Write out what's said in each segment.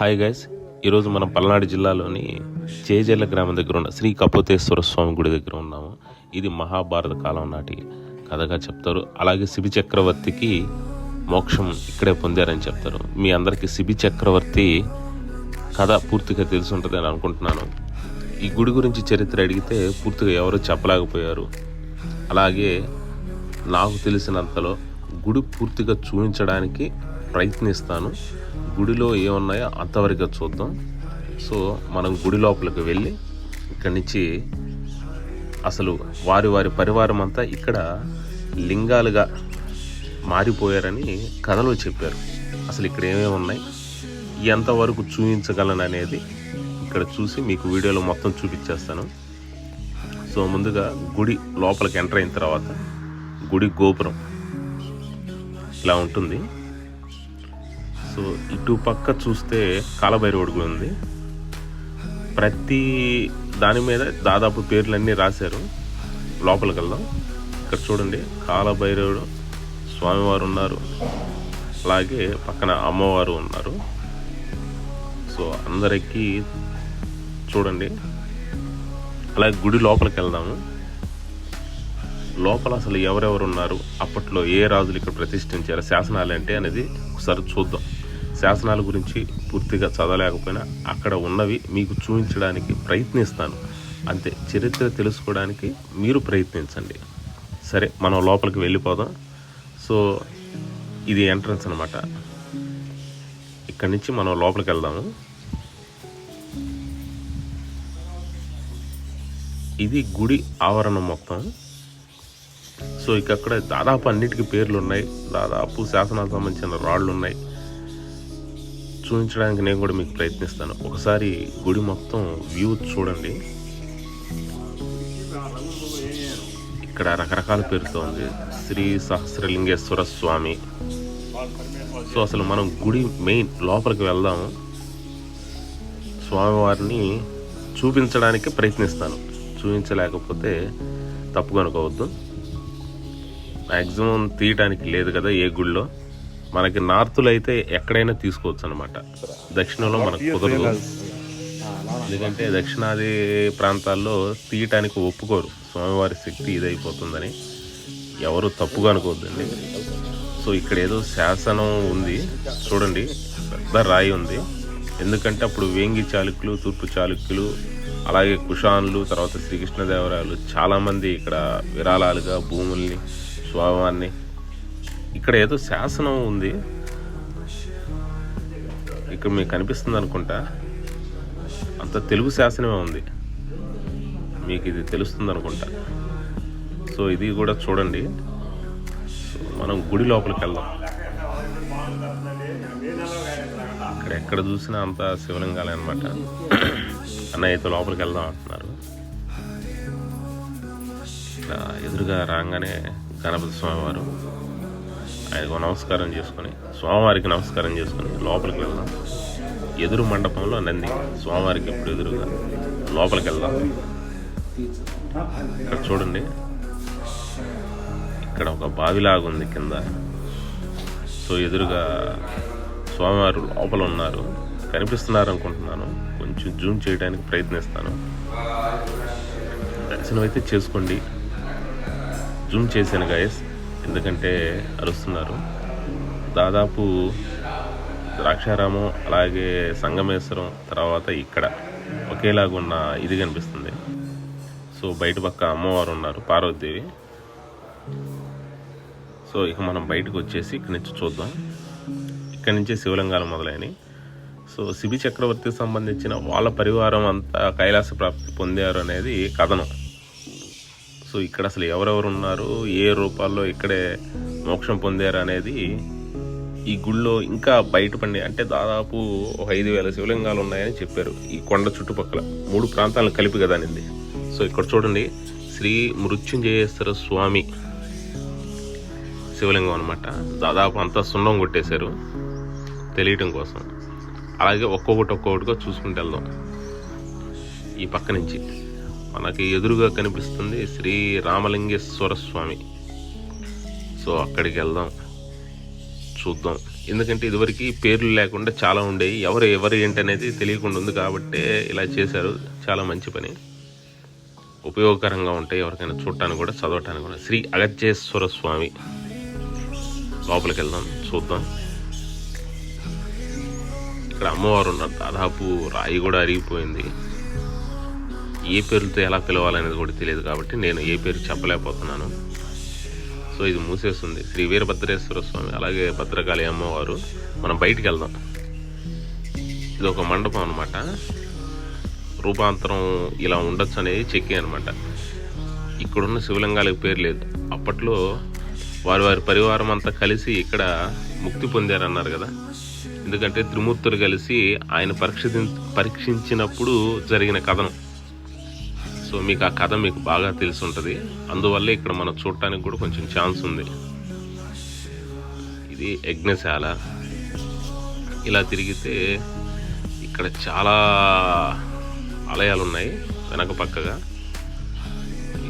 Hi guys ఈరోజు మనం పల్నాడు జిల్లాలోని చేజర్ల గ్రామం దగ్గర ఉన్న శ్రీ కపోతేశ్వర స్వామి గుడి దగ్గర ఉన్నాము. ఇది మహాభారత కాలం నాటి కథగా చెప్తారు. అలాగే శిబి చక్రవర్తికి మోక్షం ఇక్కడే పొందారని చెప్తారు. మీ అందరికీ శిబి చక్రవర్తి కథ పూర్తిగా తెలిసి ఉంటుందని అనుకుంటున్నాను. ఈ గుడి గురించి చరిత్ర అడిగితే పూర్తిగా ఎవరు చెప్పలేకపోయారు. అలాగే నాకు తెలిసినంతలో గుడి పూర్తిగా చూపించడానికి ప్రయత్నిస్తాను. గుడిలో ఏమున్నాయో అంతవరకు చూద్దాం. సో మనం గుడి లోపలికి వెళ్ళి ఇక్కడి నుంచి అసలు వారి వారి పరివారం అంతా ఇక్కడ లింగాలుగా మారిపోయారని కథలో చెప్పారు. అసలు ఇక్కడ ఏమేమి ఉన్నాయి? ఎంతవరకు చూపించగలను అనేది ఇక్కడ చూసి మీకు వీడియోలో మొత్తం చూపించేస్తాను. సో ముందుగా గుడి లోపలికి ఎంటర్ అయిన తర్వాత గుడి గోపురం ఇలా ఉంటుంది. సో ఇటు పక్క చూస్తే కాలభైరవుడు కూడా ఉంది. ప్రతి దాని మీద దాదాపు పేర్లన్నీ రాశారు. లోపలికి వెళ్దాం. ఇక్కడ చూడండి కాలభైరవుడు స్వామివారు ఉన్నారు. అలాగే పక్కన అమ్మవారు ఉన్నారు. సో అందరికీ చూడండి. అలాగే గుడి లోపలికి వెళ్దాము. లోపల అసలు ఎవరెవరు ఉన్నారు? అప్పట్లో ఏ రాజులు ఇక్కడ ప్రతిష్ఠించారు? శాసనాలు అంటే అనేది ఒకసారి చూద్దాం. శాసనాల గురించి పూర్తిగా చదవలేకపోయినా అక్కడ ఉన్నవి మీకు చూపించడానికి ప్రయత్నిస్తాను. అంతే. చరిత్ర తెలుసుకోవడానికి మీరు ప్రయత్నించండి. సరే మనం లోపలికి వెళ్ళిపోదాం. సో ఇది ఎంట్రన్స్ అనమాట ఇక్కడి నుంచి మనం లోపలికి వెళ్దాము. ఇది గుడి ఆవరణం మొత్తం. సో ఇక అక్కడ దాదాపు అన్నిటికీ పేర్లు ఉన్నాయి దాదాపు శాసనాలకు సంబంధించిన రాళ్ళు ఉన్నాయి చూపించడానికి నేను కూడా మీకు ప్రయత్నిస్తాను. ఒకసారి గుడి మొత్తం వ్యూ చూడండి. ఇక్కడ రకరకాల పేరుతో ఉంది. శ్రీ సహస్రలింగేశ్వర స్వామి. సో అసలు మనం గుడి మెయిన్ లోపలికి వెళ్దాము. స్వామివారిని చూపించడానికి ప్రయత్నిస్తాను. చూపించలేకపోతే తప్పుగా అనుకోవద్దు మ్యాక్సిమం తీయటానికి లేదు కదా ఏ గుడిలో మనకి నార్త్లో అయితే ఎక్కడైనా తీసుకోవచ్చు అనమాట దక్షిణంలో మనకు కుదరదు. ఎందుకంటే దక్షిణాది ప్రాంతాల్లో తీయటానికి ఒప్పుకోరు. స్వామివారి శక్తి ఇదైపోతుందని ఎవరు తప్పుగా అనుకోవద్దండి. సో ఇక్కడ ఏదో శాసనం ఉంది. చూడండి పెద్ద రాయి ఉంది. ఎందుకంటే అప్పుడు వేంగి చాళుక్యులు తూర్పు చాళుక్యులు అలాగే కుషాన్లు తర్వాత శ్రీకృష్ణదేవరాయలు చాలామంది ఇక్కడ విరాళాలుగా భూముల్ని స్వామివారిని ఇక్కడ ఏదో శాసనం ఉంది. ఇక్కడ మీకు కనిపిస్తుంది అనుకుంటా. అంత తెలుగు శాసనమే ఉంది. మీకు ఇది తెలుస్తుంది అనుకుంటా. సో ఇది కూడా చూడండి. మనం గుడి లోపలికి వెళ్దాం. ఇక్కడ ఎక్కడ చూసినా అంత శివలింగాలే అనమాట అన్నయ్య అయితే లోపలికి వెళ్దాం అంటున్నారు. ఎదురుగా రాగానే గణపతి స్వామివారు. ఆయనకు నమస్కారం చేసుకొని స్వామివారికి నమస్కారం చేసుకొని లోపలికి వెళ్దాం. ఎదురు మండపంలో నంది స్వామివారికి ఎప్పుడు ఎదురుగా లోపలికి వెళ్దాం. ఇక్కడ చూడండి ఇక్కడ ఒక బావిలాగా ఉంది కింద. సో ఎదురుగా స్వామివారు లోపల ఉన్నారు. కనిపిస్తున్నారు అనుకుంటున్నాను కొంచెం జూమ్ చేయడానికి ప్రయత్నిస్తాను. దర్శనం అయితే చేసుకోండి. జూమ్ చేశాను గాయస్ ఎందుకంటే అరుస్తున్నారు. దాదాపు ద్రాక్షారామం అలాగే సంగమేశ్వరం తర్వాత ఇక్కడ ఒకేలాగా ఉన్న ఇది కనిపిస్తుంది. సో బయట పక్క అమ్మవారు ఉన్నారు పార్వతీదేవి. సో ఇక మనం బయటకు వచ్చేసి ఇక్కడి నుంచి చూద్దాం. ఇక్కడి నుంచే శివలింగాలు మొదలైనవి. సో శిబి చక్రవర్తికి సంబంధించిన వాళ్ళ పరివారం అంతా కైలాస ప్రాప్తి పొందారు అనేది కథనం. సో ఇక్కడ అసలు ఎవరెవరు ఉన్నారు? ఏ రూపాల్లో ఇక్కడే మోక్షం పొందారు అనేది ఈ గుళ్ళో ఇంకా బయటపడి అంటే దాదాపు ఒక ఐదు వేల శివలింగాలు ఉన్నాయని చెప్పారు ఈ కొండ చుట్టుపక్కల. మూడు ప్రాంతాలను కలిపి కదా నింది సో ఇక్కడ చూడండి శ్రీ మృత్యుంజయేశ్వర స్వామి శివలింగం అనమాట దాదాపు అంతా సున్నం కొట్టేశారు తెలియటం కోసం. అలాగే ఒక్కొక్కటి ఒక్కొక్కటిగా చూసుకుంటూ వెళ్దాం. ఈ పక్క నుంచి. మనకి ఎదురుగా కనిపిస్తుంది శ్రీ రామలింగేశ్వర స్వామి. సో అక్కడికి వెళ్దాం. చూద్దాం. ఎందుకంటే ఇదివరకు పేర్లు లేకుండా చాలా ఉండేవి. ఎవరు ఎవరు ఏంటి అనేది తెలియకుండా ఉంది కాబట్టి ఇలా చేశారు. చాలా మంచి పని. ఉపయోగకరంగా ఉంటాయి ఎవరికైనా చూడటానికి కూడా చదవటానికి కూడా. శ్రీ అగత్యేశ్వర స్వామి. లోపలికి వెళ్దాం చూద్దాం. ఇక్కడ అమ్మవారు ఉన్నారు. దాదాపు రాయి కూడా అరిగిపోయింది. ఏ పేరుతో ఎలా పిలవాలనేది కూడా తెలియదు కాబట్టి నేను ఏ పేరు చెప్పలేకపోతున్నాను. సో ఇది మూసేస్తుంది. శ్రీ వీరభద్రేశ్వర స్వామి అలాగే భద్రకాళి అమ్మవారు. మనం బయటికి వెళ్దాం. ఇది ఒక మండపం అనమాట రూపాంతరం ఇలా ఉండొచ్చు అనేది చెక్కి అనమాట ఇక్కడున్న శివలింగాలకు పేరు లేదు. అప్పట్లో వారి వారి పరివారం అంతా కలిసి ఇక్కడ ముక్తి పొందారన్నారు కదా. ఎందుకంటే త్రిమూర్తులు కలిసి ఆయన పరీక్ష పరీక్షించినప్పుడు జరిగిన కథనం. సో మీకు ఆ కథ మీకు బాగా తెలిసి ఉంటుంది అందువల్ల ఇక్కడ మనం చూడటానికి కూడా కొంచెం ఛాన్స్ ఉంది. ఇది యజ్ఞశాల. ఇలా తిరిగితే ఇక్కడ చాలా ఆలయాలు ఉన్నాయి వెనక పక్కగా.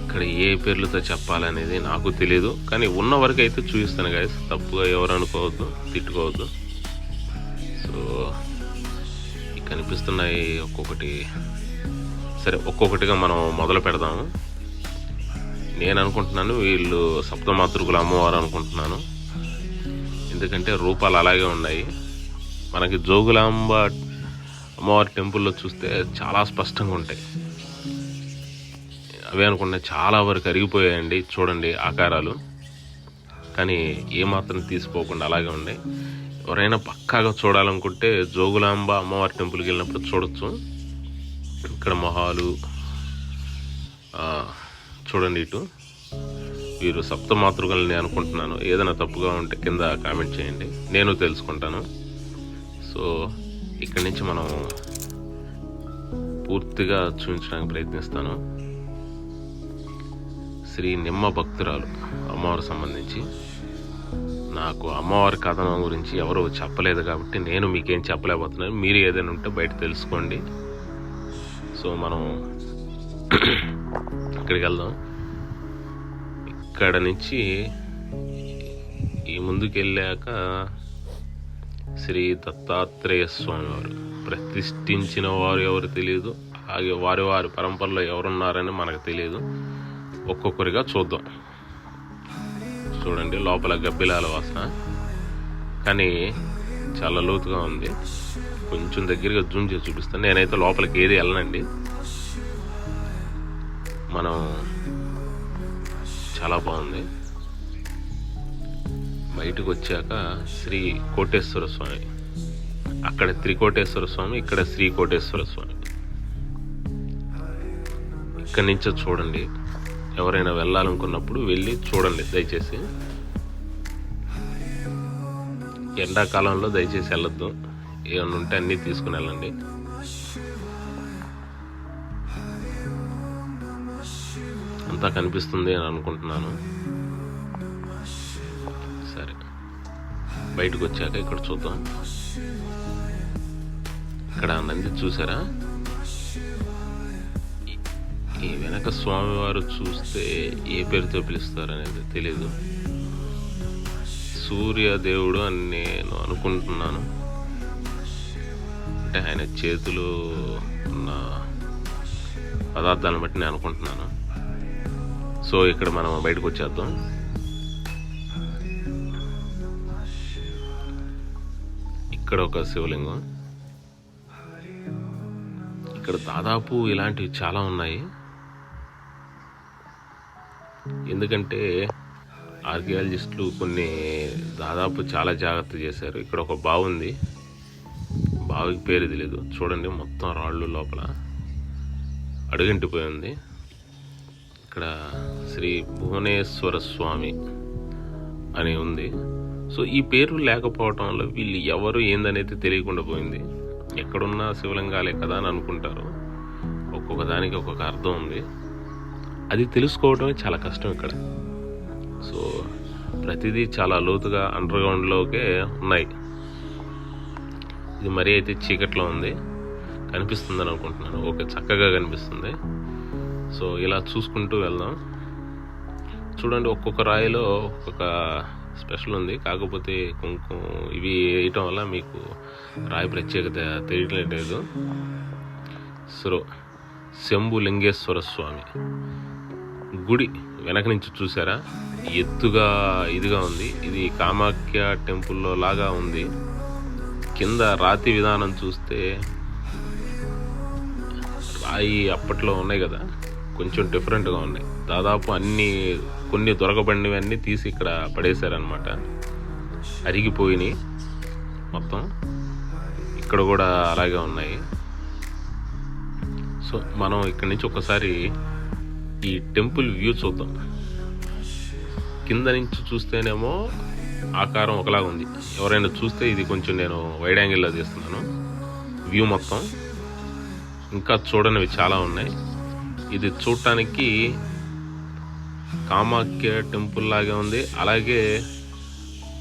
ఇక్కడ ఏ పేర్లతో చెప్పాలనేది నాకు తెలియదు కానీ ఉన్న వరకు అయితే చూపిస్తాను గాయస్ తప్పుగా ఎవరు అనుకోవద్దు తిట్టుకోవద్దు. సో కనిపిస్తున్నాయి ఒక్కొక్కటి. సరే ఒక్కొక్కటిగా మనం మొదలు పెడదాము. నేను అనుకుంటున్నాను వీళ్ళు సప్తమాతృకుల అమ్మవారు అనుకుంటున్నాను. ఎందుకంటే రూపాలు అలాగే ఉన్నాయి. మనకి జోగులాంబ అమ్మవారి టెంపుల్లో చూస్తే చాలా స్పష్టంగా ఉంటాయి. అవే అనుకుంటే చాలా వరకు అరిగిపోయాయండి చూడండి ఆకారాలు. కానీ ఏమాత్రం తీసిపోకుండా అలాగే ఉన్నాయి. ఎవరైనా పక్కాగా చూడాలనుకుంటే జోగులాంబ అమ్మవారి టెంపుల్కి వెళ్ళినప్పుడు చూడొచ్చు. ఇక్కడ మొహాలు చూడండి ఇటు. వీరు సప్తమాతృకల్ని అనుకుంటున్నాను. ఏదైనా తప్పుగా ఉంటే కింద కామెంట్ చేయండి. నేను తెలుసుకుంటాను. సో ఇక్కడి నుంచి మనం పూర్తిగా చూపించడానికి ప్రయత్నిస్తాను. శ్రీ నిమ్మ భక్తురాలు అమ్మవారు సంబంధించి. నాకు అమ్మవారి కథనం గురించి ఎవరు చెప్పలేదు కాబట్టి నేను మీకేం చెప్పలేకపోతున్నాను. మీరు ఏదైనా ఉంటే బయట తెలుసుకోండి. సో మనం ఇక్కడికి వెళ్దాం. ఇక్కడ నుంచి ఈ ముందుకు వెళ్ళాక శ్రీ దత్తాత్రేయ స్వామి వారు ప్రతిష్ఠించిన వారు ఎవరు తెలియదు అలాగే వారి వారి పరంపరలో ఎవరున్నారని మనకు తెలియదు ఒక్కొక్కరిగా చూద్దాం. చూడండి లోపల గబ్బిలాల వాసన. కానీ చాలా లోతుగా ఉంది. కొంచెం దగ్గరగా జూమ్ చేసి చూపిస్తాను. నేనైతే లోపలికి ఏది వెళ్ళనండి. మనం చాలా బాగుంది. బయటకు వచ్చాక శ్రీ కోటేశ్వర స్వామి. అక్కడ త్రికోటేశ్వర స్వామి ఇక్కడ శ్రీ కోటేశ్వర స్వామి. ఇక్కడి నుంచో చూడండి. ఎవరైనా వెళ్ళాలనుకున్నప్పుడు వెళ్ళి చూడండి దయచేసి. ఎండాకాలంలో దయచేసి వెళ్ళొద్దు. ఏమైనా ఉంటే అన్నీ తీసుకుని వెళ్ళండి. అంతా కనిపిస్తుంది అని అనుకుంటున్నాను. సరే. బయటకు వచ్చాక ఇక్కడ చూద్దాం. ఇక్కడ నంది చూసారా? ఈ- ఈ వెనక స్వామివారు చూస్తే ఏ పేరుతో పిలుస్తారు అనేది తెలీదు. సూర్యదేవుడు అని నేను అనుకుంటున్నాను. అంటే ఆయన చేతులు ఉన్న పదార్థాలను బట్టి నేను అనుకుంటున్నాను. సో ఇక్కడ మనం బయటకు వచ్చేద్దాం. ఇక్కడ ఒక శివలింగం. ఇక్కడ దాదాపు ఇలాంటివి చాలా ఉన్నాయి. ఎందుకంటే ఆర్కియాలజిస్టులు కొన్ని దాదాపు చాలా జాగ్రత్త చేశారు. ఇక్కడ ఒక బావుంది. బావికి పేరు తెలియదు చూడండి మొత్తం రాళ్ళు లోపల అడుగంటిపోయింది. ఇక్కడ శ్రీ భువనేశ్వర స్వామి అని ఉంది. సో ఈ పేరు లేకపోవటం వల్ల వీళ్ళు ఎవరు ఏందనేది తెలియకుండా పోయింది. ఎక్కడున్నా శివలింగాలే కదా అని అనుకుంటారు. ఒక్కొక్క దానికి ఒక్కొక్క అర్థం ఉంది. అది తెలుసుకోవడమే చాలా కష్టం ఇక్కడ. సో ప్రతిదీ చాలా లోతుగా అండర్గ్రౌండ్లోకే ఉన్నాయి. ఇది మరీ అయితే చీకట్లో ఉంది. కనిపిస్తుందని అనుకుంటున్నాను. ఓకే చక్కగా కనిపిస్తుంది. సో ఇలా చూసుకుంటూ వెళ్దాం. చూడండి ఒక్కొక్క రాయిలో ఒక్కొక్క స్పెషల్ ఉంది. కాకపోతే కుంకుమ ఇవి వేయటం వల్ల మీకు రాయి ప్రత్యేకత తెలియట్లేదు. సో శంభు లింగేశ్వర స్వామి గుడి వెనక నుంచి చూసారా? ఎత్తుగా ఇదిగా ఉంది. ఇది కామాఖ్య టెంపుల్లో లాగా ఉంది. కింద రాతి విధానం చూస్తే రాయి అప్పట్లో ఉన్నాయి కదా కొంచెం డిఫరెంట్గా ఉన్నాయి. దాదాపు అన్ని కొన్ని దొరకబడినవన్నీ తీసి ఇక్కడ పడేశారనమాట అరిగిపోయినాయి మొత్తం. ఇక్కడ కూడా అలాగే ఉన్నాయి. సో మనం ఇక్కడి నుంచి ఒకసారి ఈ టెంపుల్ వ్యూ చూద్దాం. కింద నుంచి చూస్తేనేమో ఆకారం ఒకలాగా ఉంది. ఎవరైనా చూస్తే ఇది కొంచెం నేను వైడ్ యాంగిల్లో తీస్తున్నాను. వ్యూ మొత్తం. ఇంకా చూడనివి చాలా ఉన్నాయి. ఇది చూడటానికి కామాఖ్య టెంపుల్ లాగే ఉంది. అలాగే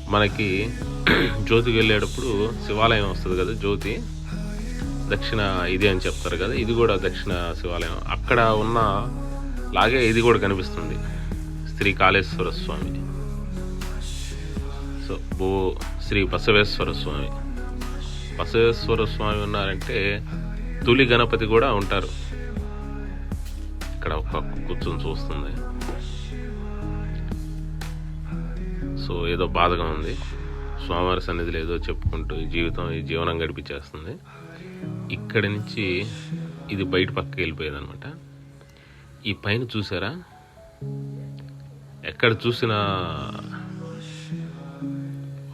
మనకి జ్యోతికి వెళ్ళేటప్పుడు శివాలయం వస్తుంది కదా జ్యోతి. దక్షిణ ఇది అని చెప్తారు కదా ఇది కూడా దక్షిణ శివాలయం. అక్కడ ఉన్న లాగే ఇది కూడా కనిపిస్తుంది. శ్రీ కాళేశ్వర స్వామి. సో భూ శ్రీ బసవేశ్వర స్వామి. బసవేశ్వర స్వామి ఉన్నారంటే తులి గణపతి కూడా ఉంటారు. ఇక్కడ ఒక కూర్చొని చూస్తుంది. సో ఏదో బాధగా ఉంది. స్వామివారి సన్నిధిలో ఏదో చెప్పుకుంటూ జీవితం ఈ జీవనం గడిపించేస్తుంది ఇక్కడి నుంచి ఇది బయట పక్కకి వెళ్ళిపోయేది అనమాట ఈ పైన చూసారా? ఎక్కడ చూసినా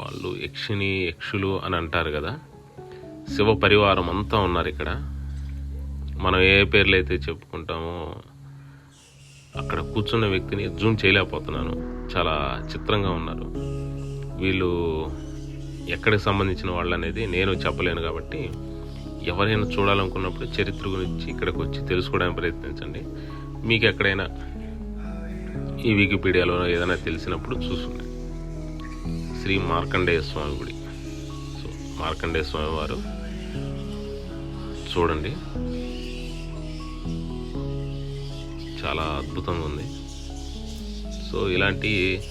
వాళ్ళు యక్షిని యక్షులు అని అంటారు కదా. శివ పరివారం అంతా ఉన్నారు ఇక్కడ. మనం ఏ పేర్లు అయితే చెప్పుకుంటామో అక్కడ కూర్చున్న వ్యక్తిని జూమ్ చేయలేకపోతున్నాను. చాలా చిత్రంగా ఉన్నారు. వీళ్ళు ఎక్కడికి సంబంధించిన వాళ్ళు అనేది నేను చెప్పలేను కాబట్టి ఎవరైనా చూడాలనుకున్నప్పుడు చరిత్ర గురించి ఇక్కడికి వచ్చి తెలుసుకోవడానికి ప్రయత్నించండి. మీకు ఎక్కడైనా ఈ వికీపీడియాలో ఏదైనా తెలిసినప్పుడు చూసుకోండి శ్రీ మార్కండేయ స్వామి గుడి. సో మార్కండేయ స్వామి వారు చూడండి. చాలా అద్భుతంగా ఉంది. సో ఇలాంటి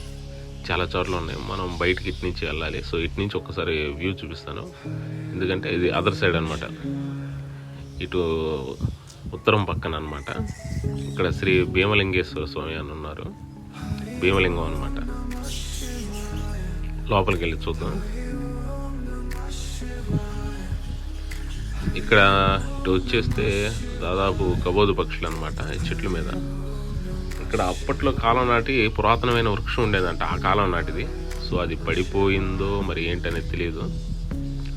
చాలా చోట్ల ఉన్నాయి. మనం బయటికి ఇటు నుంచి వెళ్ళాలి. సో ఇటు నుంచి ఒక్కసారి వ్యూ చూపిస్తాను. ఎందుకంటే ఇది అదర్ సైడ్ అనమాట ఇటు ఉత్తరం పక్కన అనమాట ఇక్కడ శ్రీ భీమలింగేశ్వర స్వామి అని ఉన్నారు. భీమలింగం అనమాట లోపలికి వెళ్ళి చూద్దాం. ఇక్కడ ఇటు వచ్చేస్తే దాదాపు కబోదు పక్షులు అనమాట ఈ చెట్ల మీద. ఇక్కడ అప్పట్లో కాలం నాటి పురాతనమైన వృక్షం ఉండేదంట ఆ కాలం నాటిది. సో అది పడిపోయిందో మరి ఏంటనేది తెలియదు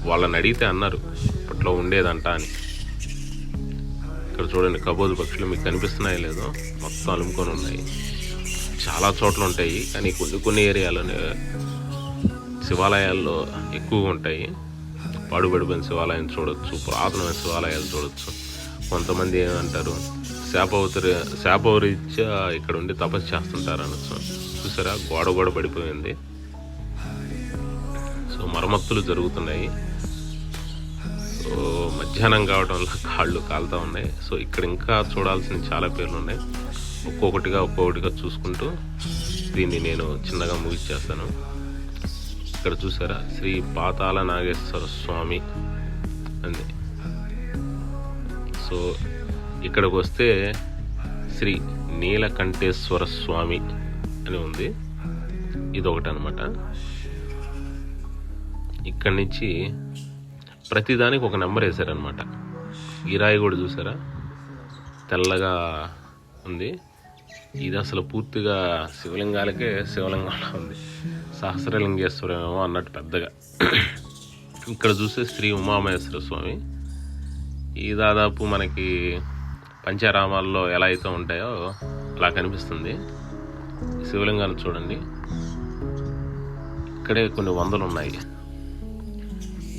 వాళ్ళని అడిగితే అన్నారు అప్పట్లో ఉండేదంట అని. ఇక్కడ చూడండి కబోదు పక్షులు మీకు కనిపిస్తున్నాయో లేదో మొత్తం అలుముకొని ఉన్నాయి. చాలా చోట్ల ఉంటాయి కానీ కొన్ని కొన్ని ఏరియాలోనే శివాలయాల్లో ఎక్కువగా ఉంటాయి. పాడుబడిపోయిన శివాలయం చూడొచ్చు పురాతనమైన శివాలయాలు చూడొచ్చు. కొంతమంది ఏమంటారు శాపవతరి శాపవరీత్యా ఇక్కడ ఉండి తపస్సు చేస్తుంటారు అనొచ్చు చూసారా గోడ గోడ పడిపోయింది. సో మరమ్మతులు జరుగుతున్నాయి. సో మధ్యాహ్నం కావడం వల్ల కాళ్ళు కాలుతూ ఉన్నాయి. సో ఇక్కడ ఇంకా చూడాల్సిన చాలా పేర్లు ఉన్నాయి. ఒక్కొక్కటిగా ఒక్కొక్కటిగా చూసుకుంటూ దీన్ని నేను చిన్నగా ముగిచ్చేస్తాను. ఇక్కడ చూసారా? శ్రీ పాతాళ నాగేశ్వర స్వామి అంది. సో ఇక్కడికి వస్తే శ్రీ నీలకంఠేశ్వర స్వామి అని ఉంది. ఇది ఒకటి అనమాట ఇక్కడి నుంచి ప్రతిదానికి ఒక నెంబర్ వేశారనమాట ఈ రాయి కూడా చూసారా? తెల్లగా ఉంది. ఇది అసలు పూర్తిగా శివలింగాలకే శివలింగంలా ఉంది. సహస్రలింగేశ్వరం ఏమో అన్నట్టు పెద్దగా. ఇక్కడ చూస్తే శ్రీ ఉమామహేశ్వర స్వామి. ఈ దాదాపు మనకి పంచారామాల్లో ఎలా అయితే ఉంటాయో అలా కనిపిస్తుంది. శివలింగాన్ని చూడండి. ఇక్కడే కొన్ని వందలు ఉన్నాయి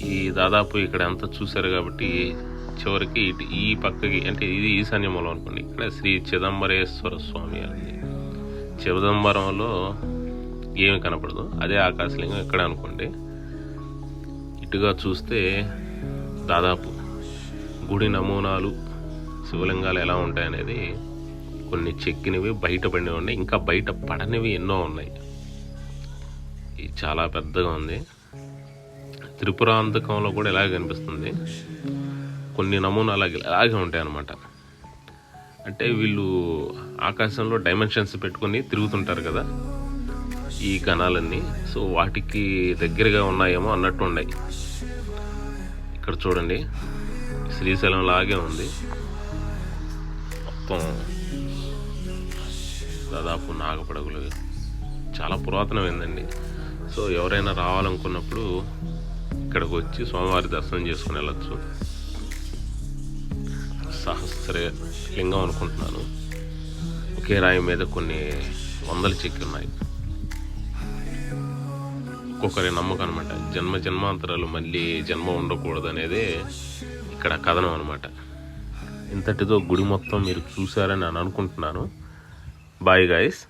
ఈ దాదాపు ఇక్కడ అంతా చూశారు కాబట్టి చివరికి ఇటు ఈ పక్కకి అంటే ఇది ఈశాన్య మూలం అనుకోండి. ఇక్కడ శ్రీ చిదంబరేశ్వర స్వామి అని. చిదంబరంలో ఏమి కనపడదు. అదే ఆకాశలింగం ఇక్కడ అనుకోండి. ఇటుగా చూస్తే దాదాపు గుడి నమూనాలు శివలింగాలు ఎలా ఉంటాయనేది కొన్ని చెక్కినవి బయట పడినవి ఉన్నాయి. ఇంకా బయట పడనివి ఎన్నో ఉన్నాయి. ఇది చాలా పెద్దగా ఉంది. త్రిపురాంతకంలో కూడా ఇలాగే కనిపిస్తుంది. కొన్ని నమూనాలు అలాగే ఇలాగే ఉంటాయి అన్నమాట అంటే వీళ్ళు ఆకాశంలో డైమెన్షన్స్ పెట్టుకొని తిరుగుతుంటారు కదా. ఈ కణాలన్నీ. సో వాటికి దగ్గరగా ఉన్నాయేమో అన్నట్టు ఉన్నాయి. ఇక్కడ చూడండి. శ్రీశైలం లాగే ఉంది. మొత్తం దాదాపు నాగపడగులు. చాలా పురాతనమైందండి. సో ఎవరైనా రావాలనుకున్నప్పుడు ఇక్కడికి వచ్చి స్వామివారి దర్శనం చేసుకుని వెళ్ళచ్చు. సహస్ర లింగం అనుకుంటున్నాను. ఒకే రాయి మీద కొన్ని వందల చెక్కి ఉన్నాయి ఒక్కొక్కరి నమ్మకం అనమాట జన్మ జన్మాంతరాలు మళ్ళీ జన్మ ఉండకూడదు అనేది ఇక్కడ కథనం అనమాట. ఇంతటితో గుడి మొత్తం మీరు చూసారని నేను అనుకుంటున్నాను. Bye guys